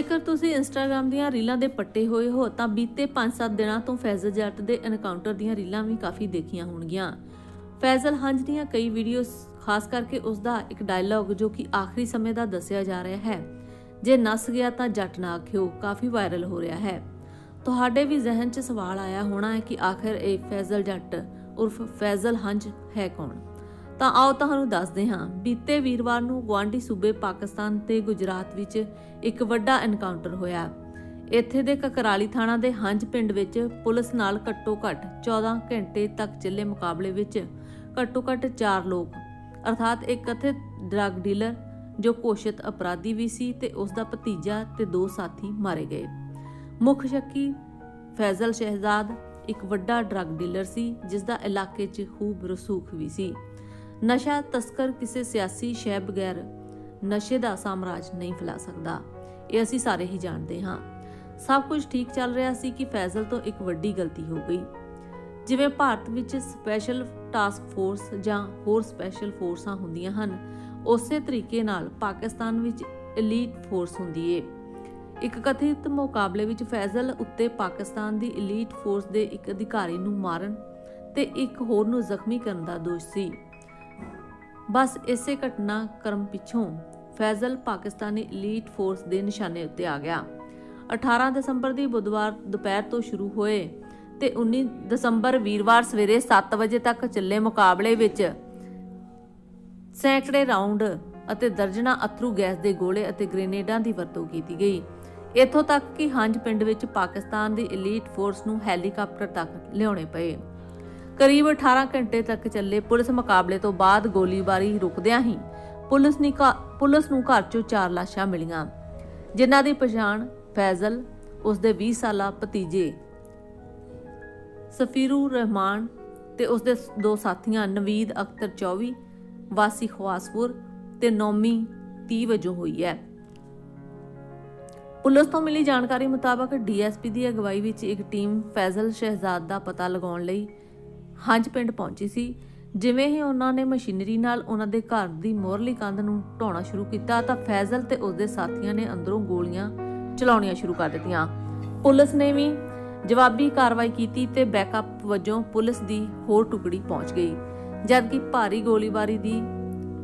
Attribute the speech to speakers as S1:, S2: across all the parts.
S1: ਜੇਕਰ ਤੁਸੀਂ ਇੰਸਟਾਗ੍ਰam ਦੀਆਂ ਰੀਲਾਂ ਦੇ ਪੱਟੇ ਹੋਏ ਹੋ, ਤਾਂ ਬੀਤੇ 5-7 ਦਿਨਾਂ ਤੋਂ ਫੈਜ਼ਲ ਜੱਟ ਦੇ ਐਨਕਾਊਂਟਰ ਦੀਆਂ ਰੀਲਾਂ ਵੀ ਕਾਫੀ ਦੇਖੀਆਂ ਹੋਣਗੀਆਂ। ਫੈਜ਼ਲ ਹੰਜ ਦੀਆਂ ਕਈ ਵੀਡੀਓਜ਼ ਖਾਸ ਕਰਕੇ ਉਸ ਦਾ ਇੱਕ ਡਾਇਲੌਗ ਜੋ ਕਿ ਆਖਰੀ ਸਮੇਂ ਦਾ ਦੱਸਿਆ ਜਾ ਰਿਹਾ ਹੈ। ਜੇ ਨਸ ਗਿਆ ਤਾਂ ਜੱਟ ਨਾ ਆਖਿਓ, ਕਾਫੀ ਵਾਇਰਲ ਹੋ ਰਿਹਾ ਹੈ। ਤੁਹਾਡੇ ਵੀ ਜ਼ਿਹਨ 'ਚ ਸਵਾਲ ਆਇਆ ਹੋਣਾ ਹੈ ਕਿ ਆਖਰ ਇਹ ਫੈਜ਼ਲ ਜੱਟ ਉਰਫ ਫੈਜ਼ਲ ਹੰਜ ਹੈ ਕੌਣ? ਤਾਂ ਆਓ ਤੁਹਾਨੂੰ ਦੱਸਦੇ ਹਾਂ, ਬੀਤੇ ਵੀਰਵਾਰ ਨੂੰ ਗਵਾਂਢੀ ਸੂਬੇ ਪਾਕਿਸਤਾਨ ਤੇ ਗੁਜਰਾਤ ਵਿੱਚ ਇੱਕ ਵੱਡਾ ਐਨਕਾਊਂਟਰ ਹੋਇਆ। ਇੱਥੇ ਦੇ ਕਕਰਾਲੀ ਥਾਣਾ ਦੇ ਹੰਜ ਪਿੰਡ ਵਿੱਚ ਪੁਲਿਸ ਨਾਲ ਘੱਟੋ-ਘੱਟ 14 ਘੰਟੇ ਤੱਕ ਚੱਲੇ ਮੁਕਾਬਲੇ ਵਿੱਚ ਘੱਟੋ-ਘੱਟ 4 ਲੋਕ, ਅਰਥਾਤ ਇੱਕ ਕਥਿਤ ਡਰੱਗ ਡੀਲਰ ਜੋ ਘੋਸ਼ਿਤ ਅਪਰਾਧੀ ਵੀ ਸੀ ਤੇ ਉਸ ਦਾ ਭਤੀਜਾ ਤੇ ਦੋ ਸਾਥੀ ਮਾਰੇ ਗਏ। ਮੁੱਖ ਸ਼ੱਕੀ ਫੈਜ਼ਲ ਸ਼ਹਿਜ਼ਾਦ ਇੱਕ ਵੱਡਾ ਡਰੱਗ ਡੀਲਰ ਸੀ ਜਿਸ ਦਾ ਇਲਾਕੇ 'ਚ ਖੂਬ ਰਸੂਖ ਵੀ ਸੀ। ਨਸ਼ਾ ਤਸਕਰ ਕਿਸੇ ਸਿਆਸੀ ਸ਼ੈ ਬਗੈਰ ਨਸ਼ੇ ਦਾ ਸਾਮਰਾਜ ਨਹੀਂ ਫੈਲਾ ਸਕਦਾ। ਇਹ ਅਸੀਂ ਸਾਰੇ ਹੀ ਜਾਣਦੇ ਹਾਂ। ਸਭ ਕੁਝ ਠੀਕ ਚੱਲ ਰਿਹਾ ਸੀ ਕਿ ਫੈਜ਼ਲ ਤੋਂ ਇੱਕ ਵੱਡੀ ਗਲਤੀ ਹੋ ਗਈ। ਜਿਵੇਂ ਭਾਰਤ ਵਿੱਚ ਸਪੈਸ਼ਲ ਟਾਸਕ ਫੋਰਸ ਜਾਂ ਹੋਰ ਸਪੈਸ਼ਲ ਫੋਰਸਾਂ ਹੁੰਦੀਆਂ ਹਨ, ਉਸੇ ਤਰੀਕੇ ਨਾਲ ਪਾਕਿਸਤਾਨ ਵਿੱਚ ਐਲੀਟ ਫੋਰਸ ਹੁੰਦੀ ਏ। ਇੱਕ ਕਥਿਤ ਮੁਕਾਬਲੇ ਵਿੱਚ ਫੈਜ਼ਲ ਉੱਤੇ ਪਾਕਿਸਤਾਨ ਦੀ ਐਲੀਟ ਫੋਰਸ ਦੇ ਇੱਕ ਅਧਿਕਾਰੀ ਨੂੰ ਮਾਰਨ ਤੇ ਇੱਕ ਹੋਰ ਨੂੰ ਜ਼ਖਮੀ ਕਰਨ ਦਾ ਦੋਸ਼ ਸੀ। ਬਸ ਇਸੇ ਘਟਨਾ ਕਰਮ ਪਿੱਛੋਂ ਫੈਜ਼ਲ ਪਾਕਿਸਤਾਨੀ ਐਲੀਟ ਫੋਰਸ ਦੇ ਨਿਸ਼ਾਨੇ ਉੱਤੇ ਆ ਗਿਆ। 18 ਦਸੰਬਰ ਦੀ ਬੁੱਧਵਾਰ ਦੁਪਹਿਰ ਤੋਂ ਸ਼ੁਰੂ ਹੋਏ ਤੇ 19 ਦਸੰਬਰ ਵੀਰਵਾਰ ਸਵੇਰੇ 7 ਵਜੇ ਤੱਕ ਚੱਲੇ ਮੁਕਾਬਲੇ ਵਿੱਚ ਸੈਂਕੜੇ ਰਾਉਂਡ ਅਤੇ ਦਰਜਨਾ ਅਥਰੂ ਗੈਸ ਦੇ ਗੋਲੇ ਅਤੇ ਗ੍ਰੇਨੇਡਾਂ ਦੀ ਵਰਤੋਂ ਕੀਤੀ ਗਈ। ਇੱਥੋਂ ਤੱਕ ਕਿ ਹੰਜ ਪਿੰਡ ਵਿੱਚ ਪਾਕਿਸਤਾਨ ਦੀ ਐਲੀਟ ਫੋਰਸ ਨੂੰ ਹੈਲੀਕਾਪਟਰ ਤੱਕ ਲਿਆਉਣੇ ਪਏ। ਕਰੀਬ 18 ਘੰਟੇ ਤੱਕ ਚੱਲੇ ਪੁਲਿਸ ਮੁਕਾਬਲੇ ਤੋਂ ਬਾਅਦ ਗੋਲੀਬਾਰੀ ਰੁਕਦਿਆਂ ਹੀ ਪੁਲਿਸ ਨੇ ਪੁਲਿਸ ਨੂੰ ਘਰ ਚੋਂ ਚਾਰ ਲਾਸ਼ਾਂ ਮਿਲੀਆਂ। ਜਿਨ੍ਹਾਂ ਦੀ ਪਛਾਣ ਫੈਜ਼ਲ, ਉਸ ਦੇ 20 ਸਾਲਾ ਭਤੀਜੇ ਸਫੀਰੂ ਰਹਿਮਾਨ ਤੇ ਉਸ ਦੇ ਦੋ ਸਾਥੀਆਂ ਨਵੀਦ ਅਖਤਰ 24 ਵਾਸੀ ਖਵਾਸਪੁਰ ਤੇ ਨੌਮੀ 30 ਵਜੋਂ ਹੋਈ ਹੈ। ਪੁਲਿਸ ਤੋਂ ਮਿਲੀ ਜਾਣਕਾਰੀ ਮੁਤਾਬਕ ਡੀਐਸਪੀ ਦੀ ਅਗਵਾਈ ਵਿੱਚ ਇੱਕ ਟੀਮ ਫੈਜ਼ਲ ਸ਼ਹਿਜ਼ਾਦ ਦਾ ਪਤਾ ਲਗਾਉਣ ਲਈ ਹੰਜ ਪਿੰਡ ਪਹੁੰਚੀ ਸੀ, ਜਿਵੇਂ ਹੀ ਉਹਨਾਂ ਨੇ ਮਸ਼ੀਨਰੀ ਨਾਲ ਉਹਨਾਂ ਦੇ ਘਰ ਦੀ ਮੋਰਲੀ ਕੰਧ ਨੂੰ ਢਾਉਣਾ ਸ਼ੁਰੂ ਕੀਤਾ ਤਾਂ ਫੈਜ਼ਲ ਤੇ ਉਸ ਸਾਥੀਆਂ ਨੇ ਅੰਦਰੋਂ ਗੋਲੀਆਂ ਚਲਾਉਣੀਆਂ ਸ਼ੁਰੂ ਕਰ ਦਿੱਤੀਆਂ। ਪੁਲਿਸ ਨੇ ਵੀ ਜਵਾਬੀ ਕਾਰਵਾਈ ਕੀਤੀ ਤੇ ਬੈਕਅਪ ਵਜੋਂ ਪੁਲਿਸ ਦੀ ਹੋਰ ਟੁਕੜੀ ਪਹੁੰਚ ਗਈ, ਜਦਕਿ ਭਾਰੀ ਗੋਲੀਬਾਰੀ ਦੀ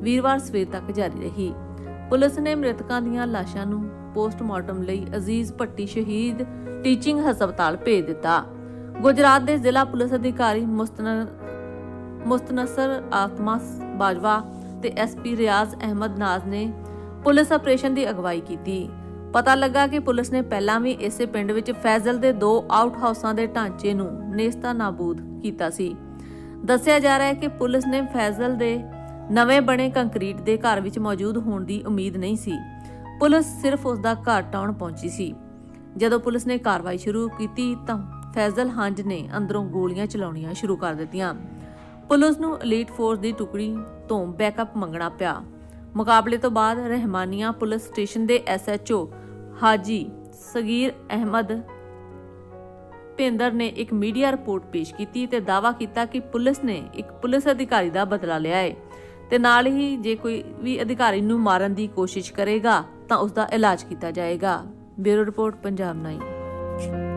S1: ਵੀਰਵਾਰ ਸਵੇਰ ਤੱਕ ਜਾਰੀ ਰਹੀ। ਪੁਲਿਸ ਨੇ ਮ੍ਰਿਤਕਾਂ ਦੀਆਂ ਲਾਸ਼ਾਂ ਨੂੰ ਪੋਸਟਮਾਰਟਮ ਲਈ ਅਜ਼ੀਜ਼ ਭੱਟੀ ਸ਼ਹੀਦ ਟੀਚਿੰਗ ਹਸਪਤਾਲ ਭੇਜ ਦਿੱਤਾ। ਗੁਜਰਾਤ ਦੇ ਜ਼ਿਲ੍ਹਾ ਪੁਲਿਸ ਅਧਿਕਾਰੀ ਮੁਸਤਨ, ਮੁਸਤਨਸਰ ਆਤਮਾ ਬਾਜਵਾ ਤੇ ਐਸਪੀ ਰਿਆਜ਼ ਅਹਿਮਦ ਨਾਜ਼ ਨੇ ਪੁਲਿਸ ਆਪਰੇਸ਼ਨ ਦੀ ਅਗਵਾਈ ਕੀਤੀ। ਪਤਾ ਲੱਗਾ ਕਿ ਪੁਲਿਸ ਨੇ ਪਹਿਲਾਂ ਵੀ ਇਸੇ ਪਿੰਡ ਵਿੱਚ ਫੈਜ਼ਲ ਦੇ ਦੋ ਆਊਟ ਹਾਊਸਾਂ ਦੇ ਢਾਂਚੇ ਨੂੰ ਨੇਸਤਾ ਨਾਬੂਦ ਕੀਤਾ ਸੀ। ਦੱਸਿਆ ਜਾ ਰਿਹਾ ਹੈ ਕਿ ਪੁਲਿਸ ਨੇ ਫੈਜ਼ਲ ਦੇ ਨਵੇਂ ਬਣੇ ਕੰਕਰੀਟ ਦੇ ਘਰ ਵਿੱਚ ਮੌਜੂਦ ਹੋਣ ਦੀ ਉਮੀਦ ਨਹੀਂ ਸੀ। ਪੁਲਿਸ ਸਿਰਫ ਉਸ ਦਾ ਘਰ ਟਾਉਣ ਪਹੁੰਚੀ ਸੀ। ਜਦੋਂ ਪੁਲਿਸ ਨੇ ਕਾਰਵਾਈ ਸ਼ੁਰੂ ਕੀਤੀ ਤਾਂ ਫੈਜ਼ਲ ਹੰਜ ਨੇ ਅੰਦਰੋਂ ਗੋਲੀਆਂ ਚਲਾਉਣੀਆਂ ਸ਼ੁਰੂ ਕਰ ਦਿੱਤੀਆਂ। ਪੁਲਿਸ ਨੂੰ ਐਲੀਟ ਫੋਰਸ ਦੀ ਟੁਕੜੀ ਤੋਂ ਬੈਕਅਪ ਮੰਗਣਾ ਪਿਆ। ਮੁਕਾਬਲੇ ਤੋਂ ਬਾਅਦ ਰਹਿਮਾਨੀਆ ਪੁਲਿਸ ਸਟੇਸ਼ਨ ਦੇ ਐਸਐਚਓ ਹਾਜੀ ਸਗੀਰ ਅਹਿਮਦ ਭਿੰਦਰ ਨੇ ਇੱਕ ਮੀਡੀਆ ਰਿਪੋਰਟ ਪੇਸ਼ ਕੀਤੀ ਤੇ ਦਾਅਵਾ ਕੀਤਾ ਕਿ ਪੁਲਿਸ ਨੇ ਇੱਕ ਪੁਲਿਸ ਅਧਿਕਾਰੀ ਦਾ ਬਦਲਾ ਲਿਆ ਹੈ ਤੇ ਨਾਲ ਹੀ ਜੇ ਕੋਈ ਵੀ ਅਧਿਕਾਰੀ ਨੂੰ ਮਾਰਨ ਦੀ ਕੋਸ਼ਿਸ਼ ਕਰੇਗਾ ਤਾਂ ਉਸ ਦਾ ਇਲਾਜ ਕੀਤਾ ਜਾਏਗਾ। Bureau report, Punjab 9